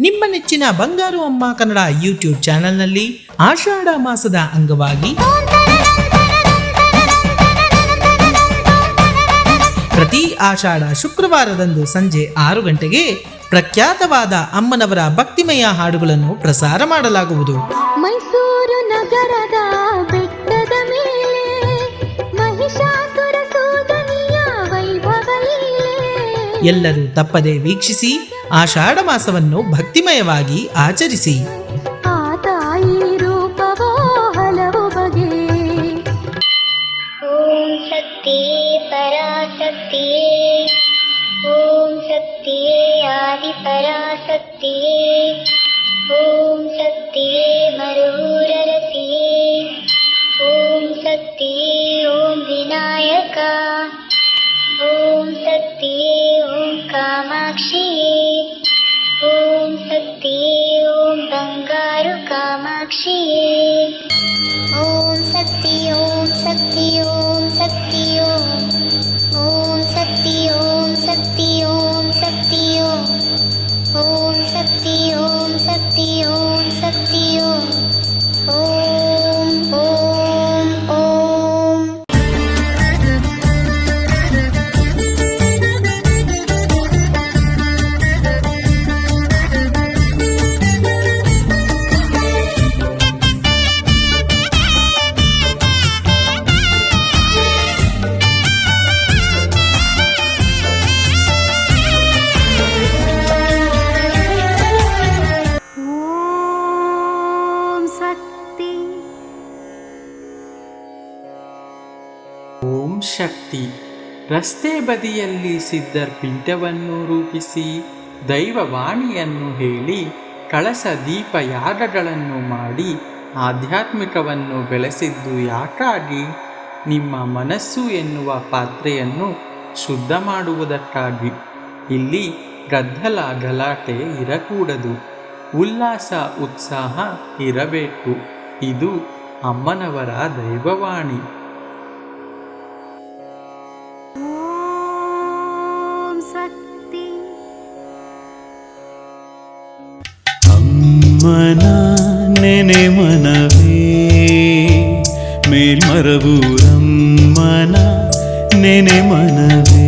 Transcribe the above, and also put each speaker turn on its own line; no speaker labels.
ನಿಮ್ಮ ನೆಚ್ಚಿನ ಬಂಗಾರು ಅಮ್ಮ ಕನ್ನಡ ಯೂಟ್ಯೂಬ್ ಚಾನೆಲ್ನಲ್ಲಿ ಆಷಾಢ ಮಾಸದ ಅಂಗವಾಗಿ ಪ್ರತಿ ಆಷಾಢ ಶುಕ್ರವಾರದಂದು ಸಂಜೆ ಆರು ಗಂಟೆಗೆ ಪ್ರಖ್ಯಾತವಾದ ಅಮ್ಮನವರ ಭಕ್ತಿಮಯ ಹಾಡುಗಳನ್ನು ಪ್ರಸಾರ ಮಾಡಲಾಗುವುದು.
ಮೈಸೂರು ನಗರದ ಬೆಟ್ಟದ ಮೇಲೆ ಮಹಿಷಾಸುರ
ಎಲ್ಲರೂ ತಪ್ಪದೆ ವೀಕ್ಷಿಸಿ ಆಷಾಢ ಮಾಸವನ್ನು ಭಕ್ತಿಮಯವಾಗಿ ಆಚರಿಸಿ.
ಆದಿ ತಾಯಿ
ಕಾಮಾಕ್ಷಿಯೇ ಓಂ ಶಕ್ತಿ ಓಂ ಶಕ್ತಿ ಓಂ
ಓಂ ಶಕ್ತಿ. ರಸ್ತೆ ಬದಿಯಲ್ಲಿ ಸಿದ್ಧರ್ ಪಿಂಡವನ್ನು ರೂಪಿಸಿ, ದೈವವಾಣಿಯನ್ನು ಹೇಳಿ, ಕಳಸ ದೀಪ ಯಾಗಗಳನ್ನು ಮಾಡಿ, ಆಧ್ಯಾತ್ಮಿಕವನ್ನು ಬೆಳೆಸಿದ್ದು ಯಾಕಾಗಿ? ನಿಮ್ಮ ಮನಸ್ಸು ಎನ್ನುವ ಪಾತ್ರೆಯನ್ನು ಶುದ್ಧ ಮಾಡುವುದಕ್ಕಾಗಿ. ಇಲ್ಲಿ ಗದ್ದಲ ಗಲಾಟೆ ಇರಕೂಡದು. ಉಲ್ಲಾಸ, ಉತ್ಸಾಹ ಇರಬೇಕು. ಇದು ಅಮ್ಮನವರ ದೈವವಾಣಿ
ಓಂ ಶಕ್ತಿ
ಅಮ್ಮನ ನೆನೆ ಮನವೇ ಮೇಲ್ಮರಬೂರಮ್ಮನ ನೆನೆ ಮನವೇ